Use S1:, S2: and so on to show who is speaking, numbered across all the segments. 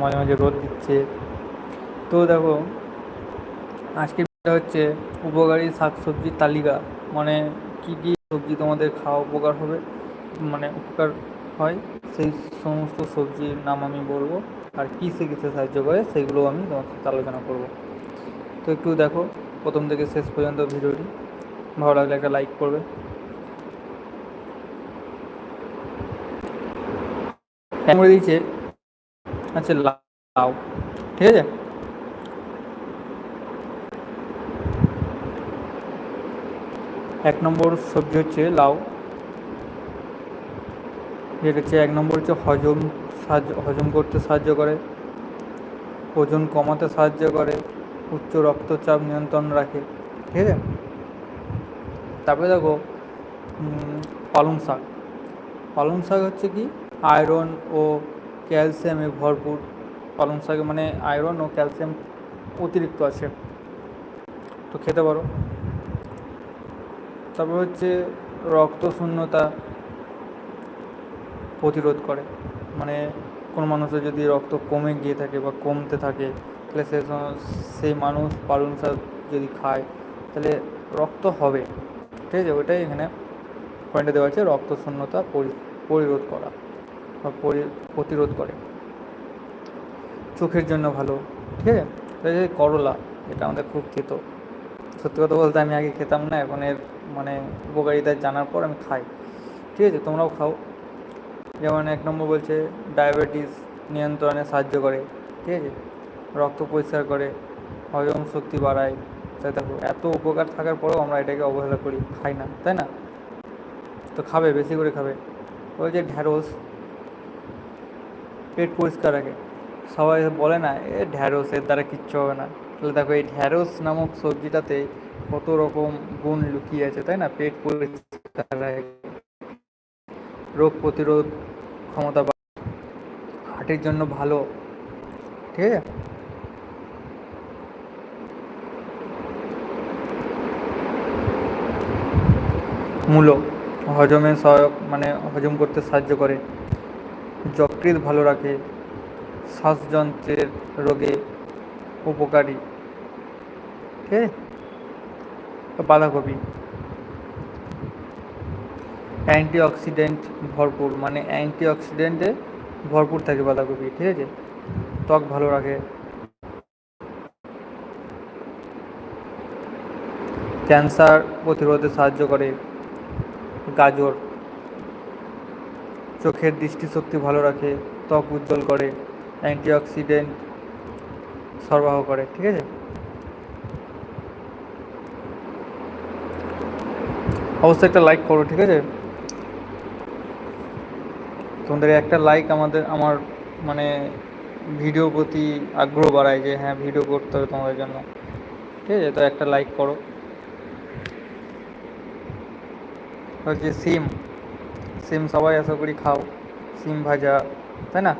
S1: মাঝে মাঝে রোদ দিচ্ছে। তো দেখো, আজকের হচ্ছে উপকারী শাকসবজির তালিকা। মানে কী কী সবজি তোমাদের খাওয়া উপকার হবে? মানে উপকার হয়, সেই সমস্ত সবজির নাম আমি বলব। আর কিসে কিসে সাহায্য করে, সেগুলো আমি তোমার সাথে আলোচনা করব। তো একটু দেখো, প্রথম থেকে শেষ পর্যন্ত ভিডিওটি। ভালো লাগলে একটা লাইক করবে। করে আচ্ছা লাউ ঠিক আছে? এক নম্বর সবজি হচ্ছে লাউ। যেটা হচ্ছে এক নম্বর হচ্ছে হজম সাহায্য, হজম করতে সাহায্য করে। ওজন কমাতে সাহায্য করে, উচ্চ রক্তচাপ নিয়ন্ত্রণ রাখে। ঠিক আছে? তারপরে দেখো পালং শাক। পালং শাক হচ্ছে কি? আয়রন ও ক্যালসিয়ামে ভরপুর পালং শাকে মানে আয়রন ও ক্যালসিয়াম অতিরিক্ত আছে। তো খেতে পারো। তারপর হচ্ছে রক্ত শূন্যতা প্রতিরোধ করে। মানে কোনো মানুষের যদি রক্ত কমে গিয়ে থাকে বা কমতে থাকে, তাহলে সে সেই মানুষ পালং শাক যদি খায়, তাহলে রক্ত হবে। ঠিক আছে? ওইটাই এখানে পয়েন্টে দেওয়া আছে রক্ত শূন্যতা পরিরোধ করা। প্রতিরোধ করে। চোখের জন্য ভালো, ঠিক আছে? তাই করলা, এটা আমাদের খুব খেত। সত্যি কথা বলতে আমি আগে খেতাম না, এখন এর মানে উপকারিতা জানার পর আমি খাই। ঠিক আছে? তোমরাও খাও। যেমন এক নম্বর বলছে, ডায়াবেটিস নিয়ন্ত্রণে সাহায্য করে, ঠিক আছে? রক্ত পরিষ্কার করে, হজম শক্তি বাড়ায়। তাই দেখো, এত উপকার থাকার পরেও আমরা এটাকে অবহেলা করি, খাই না, তাই না? তো খাবে, বেশি করে খাবে। ওই যে ঢ্যাঁড়স পেট পরিষ্কার রাখে। সবাই বলে না, এ ঢ্যাঁড়স, এর দ্বারা কিচ্ছু হবে না। তাহলে দেখো এই ঢ্যাঁড়স নামক সবজিটাতে কত রকম গুণ লুকিয়ে আছে, তাই না? পেট পরিষ্কার রাখে, রোগ প্রতিরোধ ক্ষমতা হার্টের জন্য ভালো, ঠিক আছে? মূলো হজমে সহায়ক মানে হজম করতে সাহায্য করে। যকৃৎ ভালো রাখে, শ্বাসযন্ত্রের রোগে উপকারী। ঠিক বাঁধাকপি। অ্যান্টিঅক্সিডেন্ট ভরপুর মানে অ্যান্টিঅক্সিডেন্টে ভরপুর থাকে বাঁধাকপি, ঠিক আছে? ত্বক ভালো রাখে। ক্যান্সার প্রতিরোধে সাহায্য করে। গাজর। চোখের দৃষ্টিশক্তি ভালো রাখে, ত্বক উজ্জ্বল করে, অ্যান্টিঅক্সিডেন্ট সরবরাহ করে, ঠিক আছে? অবশ্যই একটা লাইক করো, ঠিক আছে? তোমাদের একটা লাইক আমাদের, আমার মানে ভিডিওর প্রতি আগ্রহ বাড়ায় যে হ্যাঁ ভিডিও করতে হবে তোমাদের জন্য। ঠিক আছে? তো একটা লাইক করো। হচ্ছে সিম সিম সবাই আশা করি খাও। সিম ভাজা, তাই না?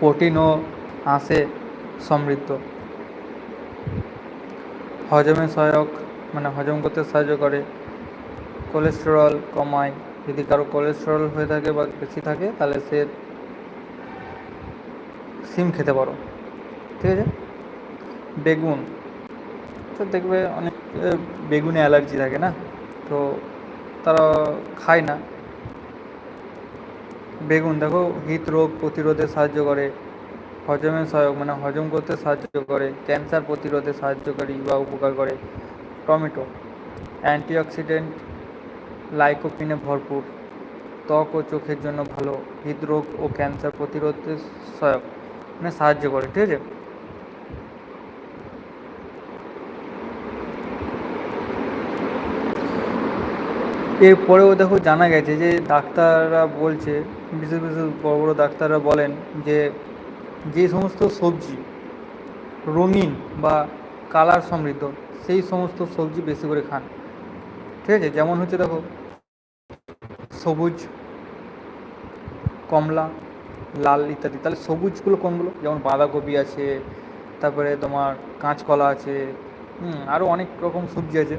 S1: প্রোটিন ও আঁশে সমৃদ্ধ। হজমে সহায়ক মানে হজম করতে সাহায্য করে। কোলেস্টেরল কমায়। যদি কারও কোলেস্টেরল হয়ে থাকে বা বেশি থাকে, তাহলে সে সিম খেতে পারো। ঠিক আছে? বেগুন। তো দেখবে অনেক বেগুনে অ্যালার্জি থাকে না? তো তারা খায় না। বেগুন, দেখো হৃদরোগ প্রতিরোধে সাহায্য করে, হজমে সহায়ক মানে হজম করতে সাহায্য করে, ক্যান্সার প্রতিরোধে সাহায্যকারী বা উপকার করে। টমেটো, অ্যান্টিঅক্সিডেন্ট, লাইকোপিনে ভরপুর, ত্বক ও চোখের জন্য ভালো, হৃদরোগ ও ক্যান্সার প্রতিরোধে সহায়ক মানে সাহায্য করে, ঠিক আছে? এরপরেও দেখো জানা গেছে যে ডাক্তাররা বলছে, বিশেষ বিশেষ বড় বড় ডাক্তাররা বলেন যে যে সমস্ত সবজি, রঙিন বা কালার সমৃদ্ধ, সেই সমস্ত সবজি বেশি করে খান। ঠিক আছে? যেমন হচ্ছে দেখো, সবুজ, কমলা, লাল ইত্যাদি। তাহলে সবুজগুলো কোনগুলো? যেমন বাঁধাকপি আছে, তারপরে তোমার কাঁচকলা আছে আরও অনেক রকম সবজি আছে।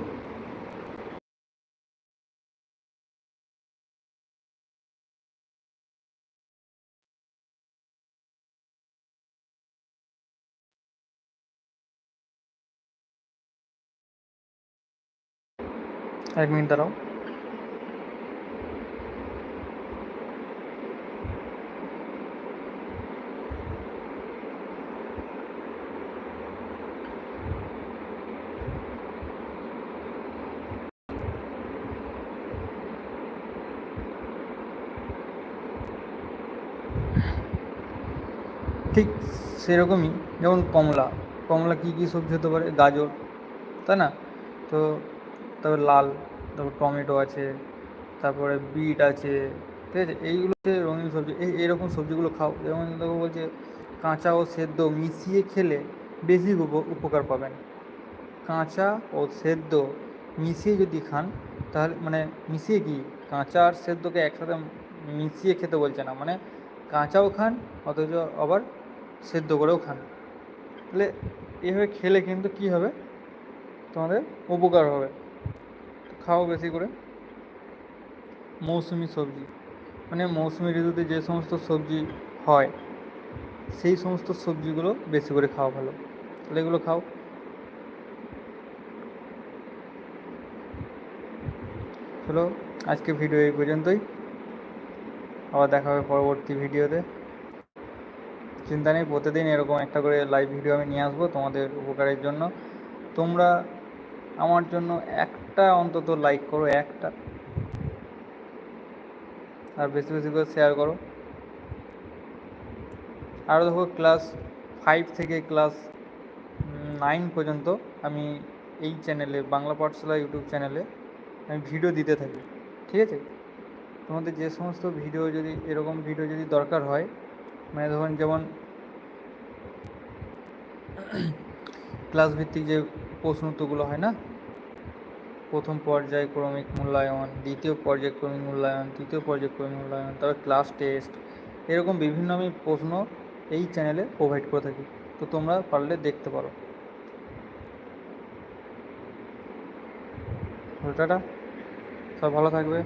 S1: এক মিনিট দাঁড়াও ঠিক সেরকমই যেমন কমলা কমলা কী কী সবজি হতে পারে গাজর তাই না তো তারপর লাল, তারপর টমেটো আছে, তারপরে বিট আছে, ঠিক আছে? এইগুলো রঙিন সবজি, এই, এরকম সবজিগুলো খাও। যেমন দেখো বলছে, কাঁচা ও সেদ্ধ মিশিয়ে খেলে বেশি উপ- উপকার পাবেন। কাঁচা ও সেদ্ধ মিশিয়ে যদি খান, তাহলে মানে মিশিয়ে কি? কাঁচা আর সেদ্ধকে একসাথে মিশিয়ে খেতে বলছে না। মানে কাঁচাও খান, অথচ আবার সেদ্ধ করেও খান। তাহলে এভাবে খেলে কিন্তু কী হবে? তোমাদের উপকার হবে। খাও বেশি করে? মৌসুমি সবজি। মানে মৌসুমি ঋতুতে যে সমস্ত সবজি হয়, সেই সমস্ত সবজিগুলো বেশি করে খাওয়া ভালো। তাহলে এগুলো খাও। চলো, আজকে ভিডিও এই পর্যন্তই। আবার দেখা হবে পরবর্তী ভিডিওতে। চিন্তা নেই, প্রতিদিন এরকম একটা করে লাইভ ভিডিও আমি নিয়ে আসব তোমাদের উপকারের জন্য। তোমরা আমার জন্য একটা অন্তত লাইক করো, একটা। আর বেশি বেশি করে শেয়ার করো। আরও দেখো ক্লাস ফাইভ থেকে ক্লাস নাইন পর্যন্ত আমি এই চ্যানেলে বাংলা পাঠশালা ইউটিউব চ্যানেলে আমি ভিডিও দিতে থাকি, ঠিক আছে? তোমাদের যে সমস্ত ভিডিও যদি, এরকম ভিডিও যদি দরকার হয় মানে ধরুন যেমন ক্লাস ভিত্তিক যে প্রশ্ন উত্তরগুলো হয় না প্রথম পর্যায়ক্রমিক মূল্যায়ন, দ্বিতীয় পর্যায়ক্রমিক মূল্যায়ন, তৃতীয় পর্যায়ক্রমিক মূল্যায়ন, তারপর ক্লাস টেস্ট এরকম বিভিন্ন আমি প্রশ্ন এই চ্যানেলে প্রোভাইড করে থাকি। তো তোমরা পারলে দেখতে পারো। টাটা। সব ভালো থাকবে।